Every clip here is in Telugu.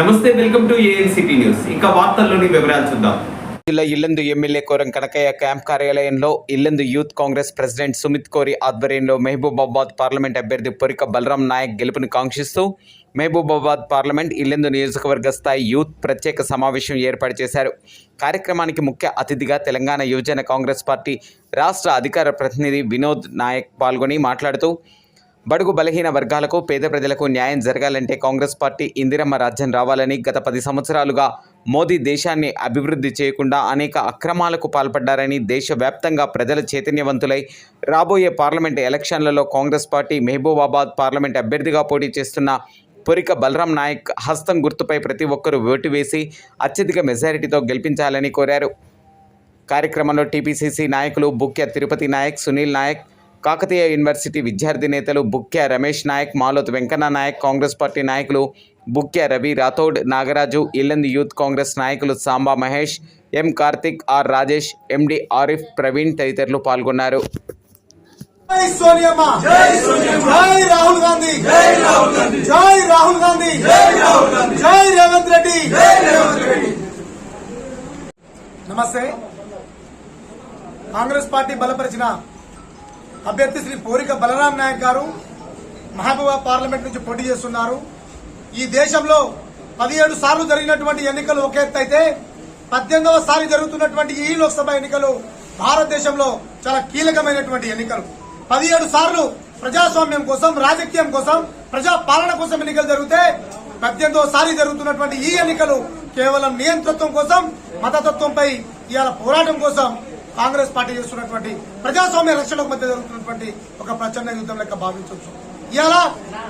నమస్తే వెల్కమ్ టు ఏఎన్సిటీ న్యూస్. వార్తల్లోని వివరాలు చూద్దాం. జిల్లా ఇల్లందు ఎమ్మెల్యే కోరం కనకయ్య క్యాంప్ కార్యాలయంలో Illandu youth Congress president Sumit Kori ఆధ్వర్యంలో మహబూబాబాద్ పార్లమెంట్ అభ్యర్థి పొరిక బలరాం నాయక్ గెలుపుని కాంక్షిస్తూ మహబూబాబాద్ పార్లమెంట్ ఇల్లెందు నియోజకవర్గ స్థాయి యూత్ ప్రత్యేక సమావేశం ఏర్పాటు చేశారు. కార్యక్రమానికి ముఖ్య అతిథిగా తెలంగాణ యువజన కాంగ్రెస్ పార్టీ రాష్ట్ర అధికార ప్రతినిధి వినోద్ నాయక్ పాల్గొని మాట్లాడుతూ బడుగు బలహీన వర్గాలకు పేద ప్రజలకు న్యాయం జరగాలంటే కాంగ్రెస్ పార్టీ ఇందిరమ్మ రాజ్యం రావాలని గత పది సంవత్సరాలుగా మోదీ దేశాన్ని అభివృద్ధి చేయకుండా అనేక అక్రమాలకు పాల్పడ్డారని దేశవ్యాప్తంగా ప్రజల చైతన్యవంతులై రాబోయే పార్లమెంట్ ఎలక్షన్లలో కాంగ్రెస్ పార్టీ మహబూబాబాద్ పార్లమెంట్ అభ్యర్థిగా పోటీ చేస్తున్న పొరిక బలరాం నాయక్ హస్తం గుర్తుపై ప్రతి ఒక్కరూ ఓటు వేసి అత్యధిక మెజారిటీతో గెలిపించాలని కోరారు. కార్యక్రమంలో టీపీసీసీ నాయకులు బుక్య తిరుపతి నాయక్ సునీల్ నాయక్ కాకతీయ యూనివర్సిటీ విద్యార్థి నేతలు బుక్య రమేష్ నాయక్ మాలోత్ వెంకన్న నాయక్ కాంగ్రెస్ పార్టీ నాయకులు బుక్య రవి రాథోడ్ నాగరాజు ఇల్లంది యూత్ కాంగ్రెస్ నాయకులు Samba Mahesh M Karthik R Rajesh MD Arif Praveen తదితరులు పాల్గొన్నారు జై సోనియమ్మ జై సోనియమ్మ జై రాహుల్ గాంధీ జై రాహుల్ గాంధీ జై రాహుల్ గాంధీ జై రాహుల్ గాంధీ జై రేవంత్ రెడ్డి. జై రేవంత్ రెడ్డి. నమస్తే. కాంగ్రెస్ పార్టీ బలపరిచిన అభ్యర్థి శ్రీ పోరిక బలరాం నాయక్ గారు మహబూబా పార్లమెంట్ నుంచి పోటీ చేస్తున్నారు. ఈ దేశంలో పదిహేడు సార్లు జరిగినటువంటి ఎన్నికలు ఒక ఎత్తు అయితే పద్దెనిమిదవ సారి జరుగుతున్నటువంటి ఈ లోక్సభ ఎన్నికలు భారతదేశంలో చాలా కీలకమైనటువంటి ఎన్నికలు. పదిహేడు సార్లు ప్రజాస్వామ్యం కోసం రాజకీయం కోసం ప్రజా పాలన కోసం ఎన్నికలు జరిగితే పద్దెనిమిదవ సారి జరుగుతున్నటువంటి ఈ ఎన్నికలు కేవలం నియంతృత్వం కోసం మతతత్వంపై ఇవాళ పోరాటం కోసం కాంగ్రెస్ పార్టీ చేస్తున్నటువంటి ప్రజాస్వామ్య రక్షణకు మధ్య జరుగుతున్నటువంటి ఒక ప్రచండ యుద్ధం లెక్క భావించవచ్చు. ఇవాళ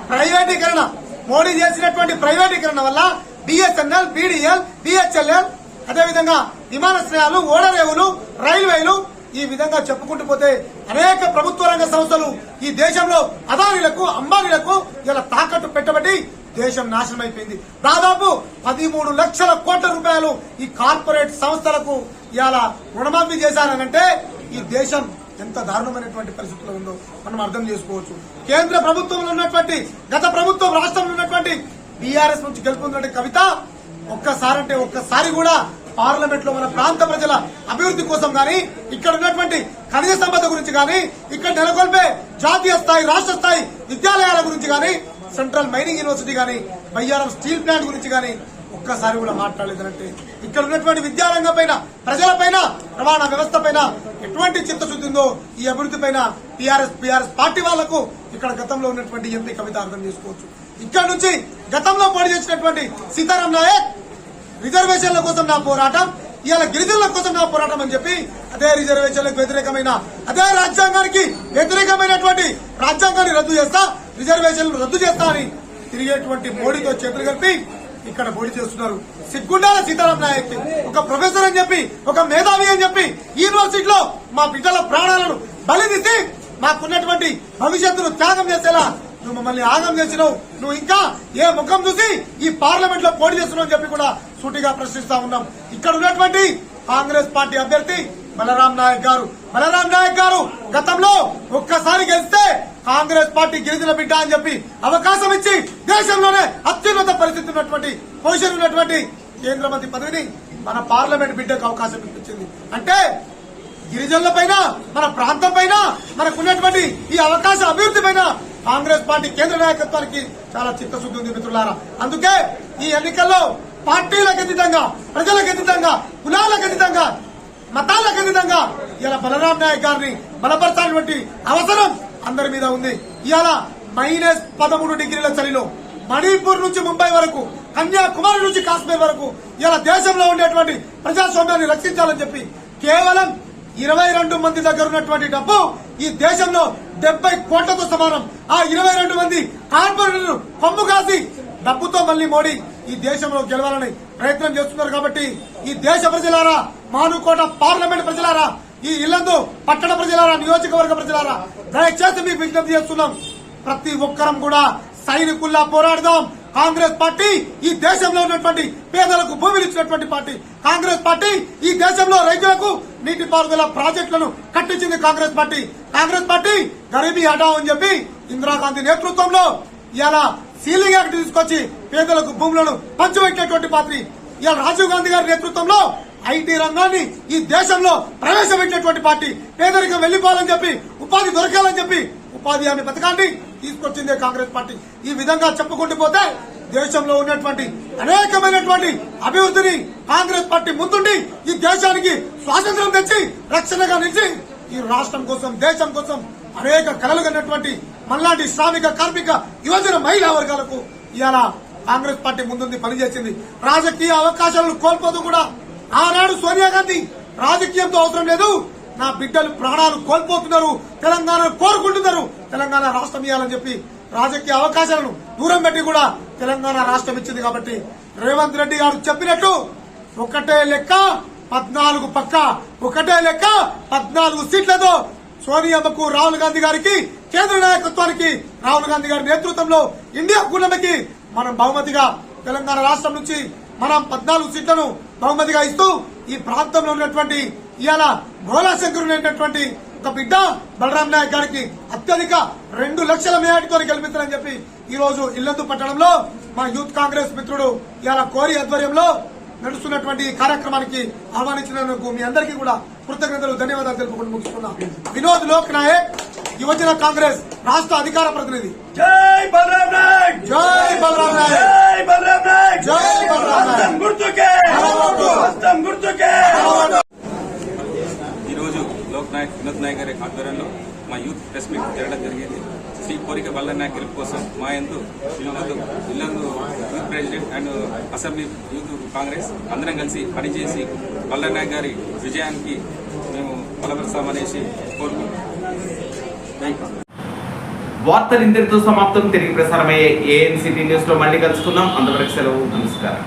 ప్రైవేటీకరణ మోడీ చేసినటువంటి ప్రైవేటీకరణ వల్ల బిఎస్ఎన్ఎల్ బీడీఎల్ బిహెచ్ఎల్ఎల్ అదేవిధంగా విమానాశ్రయాలు ఓడరేవులు రైల్వేలు ఈ విధంగా చెప్పుకుంటూ పోతే అనేక ప్రభుత్వ రంగ సంస్థలు ఈ దేశంలో అదానీలకు అంబానీలకు ఇలా తాకట్టు పెట్టబట్టి దేశం నాశనం అయిపోయింది దాదాపు పదిమూడు లక్షల కోట్ల రూపాయలు ఈ కార్పొరేట్ సంస్థలకు ఇలా రుణమాఫీ చేశారనంటే ఈ దేశం ఎంత దారుణమైనటువంటి పరిస్థితుల్లో ఉందో మనం అర్థం చేసుకోవచ్చు. కేంద్ర ప్రభుత్వంలో ఉన్నటువంటి గత ప్రభుత్వం రాష్ట్రంలో ఉన్నటువంటి బీఆర్ఎస్ నుంచి గెలుపొందినటువంటి కవిత ఒక్కసారంటే ఒక్కసారి కూడా పార్లమెంట్లో మన ప్రాంత ప్రజల అభివృద్ధి కోసం గాని ఇక్కడ ఉన్నటువంటి ఖనిజ సంపద గురించి గాని ఇక్కడ నెలకొల్పే జాతీయ స్థాయి రాష్ట్ర స్థాయి విద్యాలయాల గురించి గాని సెంట్రల్ మైనింగ్ యూనివర్సిటీ గాని బయ్యారం స్టీల్ ప్లాంట్ గురించి గాని ఒక్కసారి కూడా మాట్లాడలేదంటే ఇక్కడ ఉన్నటువంటి విద్యారంగం పైన ప్రజల పైన రవాణా వ్యవస్థ పైన ఎటువంటి చిత్తశుద్ధి ఉందో ఈ అభివృద్ధి పైన టీఆర్ఎస్ బీఆర్ఎస్ పార్టీ వాళ్ళకు ఇక్కడ గతంలో ఉన్నటువంటి ఎంపీ కవిత అర్థం చేసుకోవచ్చు. ఇక్కడ నుంచి గతంలో పోటీ చేసినటువంటి సీతారాం నాయక్ రిజర్వేషన్ల కోసం నా పోరాటం ఇవాళ గిరిజనుల కోసం నా పోరాటం అని చెప్పి అదే రిజర్వేషన్లకు వ్యతిరేకమైన అదే రాజ్యాంగానికి వ్యతిరేకమైనటువంటి రాజ్యాంగాన్ని రద్దు చేస్తా రిజర్వేషన్లు రద్దు చేస్తా అని తిరిగేటువంటి మోడీతో చేతులు కలిపి ఇక్కడ పోటీ చేస్తున్నారు. సిగ్గుండాల సీతారాం నాయక్ ఒక ప్రొఫెసర్ అని చెప్పి ఒక మేధావి అని చెప్పి యూనివర్సిటీలో మా బిడ్డల ప్రాణాలను బలిదీసి మాకున్నటువంటి భవిష్యత్తును త్యాగం చేసేలా నువ్వు మమ్మల్ని ఆగం చేసినావు. నువ్వు ఇంకా ఏ ముఖం చూసి ఈ పార్లమెంట్లో పోటీ చేస్తున్నావు అని చెప్పి కూడా సూటిగా ప్రశ్నిస్తా ఉన్నాం. ఇక్కడ ఉన్నటువంటి కాంగ్రెస్ పార్టీ అభ్యర్థి బలరాం నాయక్ గారు. బలరాం నాయక్ గారు గతంలో ఒక్కసారి గెలిస్తే కాంగ్రెస్ పార్టీ గిరిజన బిడ్డ అని చెప్పి అవకాశం ఇచ్చి దేశంలోనే అత్యున్నత పరిస్థితి ఉన్నటువంటి పొజిషన్ ఉన్నటువంటి కేంద్ర మంత్రి పదవిని మన పార్లమెంట్ బిడ్డకు అవకాశం ఇప్పించింది. అంటే గిరిజనుల పైన మన ప్రాంతం పైన మనకున్నటువంటి ఈ అవకాశ అభివృద్ధి పైన కాంగ్రెస్ పార్టీ కేంద్ర నాయకత్వానికి చాలా చిత్తశుద్ధి ఉంది మిత్రులారా. అందుకే ఈ ఎన్నికల్లో పార్టీలకు అతీతంగా ప్రజలకు అతీతంగా కులాలకు అతీతంగా మతాలకు అతీతంగా ఇలా బలరాం నాయక్ గారిని బలపరచాల్సినటువంటి అవసరం అందరి మీద ఉంది. ఇవాళ మైనస్ పదమూడు డిగ్రీల చలిలో మణిపూర్ నుంచి ముంబై వరకు కన్యాకుమారి నుంచి కాశ్మీర్ వరకు ఇలా దేశంలో ఉండేటువంటి ప్రజాస్వామ్యాన్ని రక్షించాలని చెప్పి కేవలం ఇరవై రెండు మంది దగ్గర ఉన్నటువంటి డబ్బు ఈ దేశంలో డెబ్బై కోట్లతో సమానం. ఆ ఇరవై రెండు మంది కార్పొరేటర్లు కొమ్ము కాసి డబ్బుతో మళ్ళీ మోడీ ఈ దేశంలో గెలవాలని ప్రయత్నం చేస్తున్నారు కాబట్టి ఈ దేశ ప్రజలారా మానుకోట పార్లమెంట్ ప్రజలారా ఈ ఇల్లందు పట్టణ ప్రజలారా నియోజకవర్గ ప్రజలారా దయచేసి మీకు విజ్ఞప్తి చేస్తున్నాం. ప్రతి ఒక్కరం కూడా సైనికుల్లా పోరాడదాం. కాంగ్రెస్ పార్టీ ఈ దేశంలో ఉన్నటువంటి పేదలకు భూమిని ఇచ్చినటువంటి పార్టీ. కాంగ్రెస్ పార్టీ ఈ దేశంలో రైతులకు నీటిపారుదల ప్రాజెక్టులను కట్టించింది కాంగ్రెస్ పార్టీ. కాంగ్రెస్ పార్టీ గరీబీ హఠావ్ అని చెప్పి ఇందిరాగాంధీ నేతృత్వంలో ఇలా సీలింగ్ యాక్ట్ తీసుకొచ్చి పేదలకు భూములను పంచిపెట్టినటువంటి పార్టీ ఇలా రాజీవ్ గాంధీ గారి నేతృత్వంలో ఐటీ రంగాన్ని ఈ దేశంలో ప్రవేశపెట్టినటువంటి పార్టీ. పేదరికం వెళ్ళిపోవాలని చెప్పి ఉపాధి దొరకాలని చెప్పి ఉపాధి హామీ పథకాన్ని తీసుకొచ్చిందే కాంగ్రెస్ పార్టీ. ఈ విధంగా చెప్పుకుంటూ పోతే దేశంలో ఉన్నటువంటి అనేకమైనటువంటి అభివృద్ధిని కాంగ్రెస్ పార్టీ ముందుండి ఈ దేశానికి స్వాతంత్రం తెచ్చి రక్షణగా నిలిచి ఈ రాష్ట్రం కోసం దేశం కోసం అనేక కలలు కన్నటువంటి మనలాంటి శ్రామిక కార్మిక యువజన మహిళా వర్గాలకు ఇవాళ కాంగ్రెస్ పార్టీ ముందుంది పనిచేసింది. రాజకీయ అవకాశాలను కోల్పోతూ కూడా ఆనాడు సోనియా గాంధీ రాజకీయంతో అవసరం లేదు. నా బిడ్డలు ప్రాణాలు కోల్పోతున్నారు. తెలంగాణ కోరుకుంటున్నారు. తెలంగాణ రాష్ట్రం ఇవ్వాలని చెప్పి రాజకీయ అవకాశాలను దూరం పెట్టి కూడా తెలంగాణ రాష్ట్రం ఇచ్చింది కాబట్టి రేవంత్ రెడ్డి గారు చెప్పినట్టు ఒకటే లెక్క పద్నాలుగు పక్క ఒకటే లెక్క పద్నాలుగు సీట్లతో సోనియామ్మకు రాహుల్ గాంధీ గారికి కేంద్ర నాయకత్వానికి రాహుల్ గాంధీ గారి నేతృత్వంలో ఇండియా కూటమికి మనం బహుమతిగా తెలంగాణ రాష్ట్రం నుంచి మనం పద్నాలుగు సీట్లను బహుమతిగా ఇస్తూ ఈ ప్రాంతంలో ఉన్నటువంటి ఇవాళ గోళాశంకరుడైనటువంటి ఒక బిడ్డ బలరాం నాయక్ గారికి అత్యధిక రెండు లక్షల మేయాటితో గెలిపించాలని చెప్పి ఈ రోజు ఇల్లందు పట్టణంలో మా యూత్ కాంగ్రెస్ మిత్రుడు ఇవాళ కోరి ఆధ్వర్యంలో నడుస్తున్నటువంటి కార్యక్రమానికి ఆహ్వానించినందుకు మీ అందరికీ కూడా కృతజ్ఞతలు ధన్యవాదాలు తెలుపుకుంటూ ముగిస్తున్నా. వినోద్ లోక్ నాయక్ యువజన కాంగ్రెస్ రాష్ట్ర అధికార ప్రతినిధి. జై బలరాం నాయక్! జై బలరాం నాయక్! జై బలరాం నాయక్! జై బలరాం నాయక్. గుర్తుకే. హస్తం గుర్తుకే! ఈరోజు లోక్ నాయక్ వినోద్ నాయక్ గారి ఆధ్వర్యంలో మా యూత్ ప్రెస్ మీట్ జరగడం జరిగింది. శ్రీ కోరిక బల్ల నాయక్ గెలుపు కోసం మా ఎందు Illandu Illandu youth president and assembly youth Congress అందరం కలిసి పనిచేసి బల్ల నాయక్ గారి విజయానికి మేము బలపరుస్తామనేసి కోరుకుంటున్నాం. వార్తలు ఇంతటితో సమాప్తం. తిరిగి ప్రసారమయ్యే ఏఎన్సిటీ న్యూస్లో మళ్ళీ కలుసుకుందాం. అంతవరకు సెలవు. నమస్కారం.